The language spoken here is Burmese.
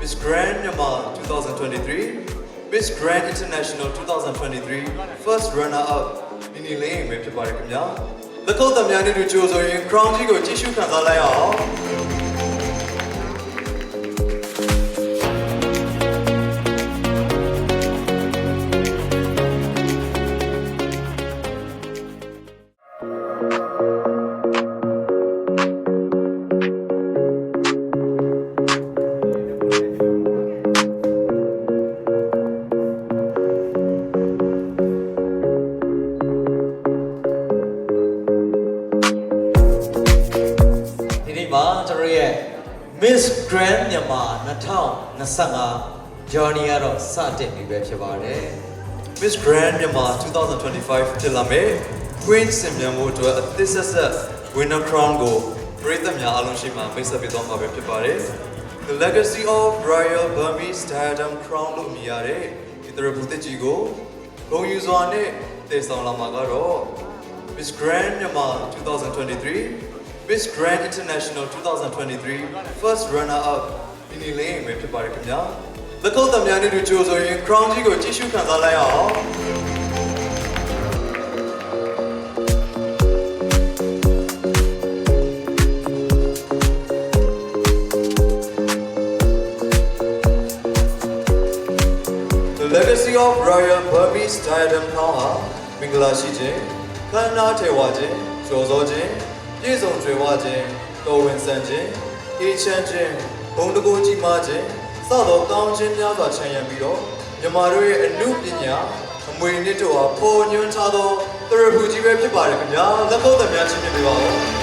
Miss Grand Myanmar 2023 Miss Grand International 2023 First Runner Up ဒီနေ့လေးပဲဖြစ်ပါတယ်ခင်ဗျာလက်ခုပ်သမ ्या နဲ့တူကြိုဆိုရင် crown ကြီးကိုကြည့်ရှုခံစားလိုက်အောင် ကျွန်တော်ရဲ့ Miss Grand မြန်မာ2025 journey ကတော့စတင်ပြီပဲဖြစ်ပါတယ် Miss Grand Myanmar 2025ဖြစ်လာမယ် Queen စင်မြန်မှုအတွက်အသစ်ဆက်ဆက် Winner Crown ကိုပြည်သက်များအားလုံးရှိမှမိတ်ဆက်ပေးသွားမှာပဲဖြစ်ပါတယ် The Legacy of Royal Burmese Diadem Crown လို့အမည်ရတဲ့ဒီတရဘူးတစ်ကြီးကိုဂုဏ်ယူစွာနဲ့တည်ဆောင်လာမှာကတော့ Miss Grand Myanmar 2023 Miss Grand International 2023 First Runner Up ဒီနေ့လေးပဲဖြစ်ပါတယ်ခင်ဗျာလက်ကုပ်သမ ्या နဲ့တူကြိုဆိုရင် crown ကြီးကိုကြည့်ရှုခံစားလိုက်အောင် The legacy of Royal Burmese Diadem Crown ဟာမင်္ဂလာရှိခြင်းခမ်းနားထေဝခြင်းကျော်စောခြင်း ပြည့်စုံကြွယ်ဝခြင်းတော်ဝင်ဆန်ခြင်းအေးချမ်းခြင်းဘုံတကူကြီးမားခြင်းစသောကောင်းခြင်းများစွာချမ်းရံပြီးတော့မြမတို့ရဲ့အမှုပညာအမွေနှစ်တို့ဟာပေါ်ညွှန်းထားသောတရဖူကြီးပဲဖြစ်ပါတယ်ခင်ဗျာလက်ကုပ်သမ ्या ချင်းပြပေးပါဦး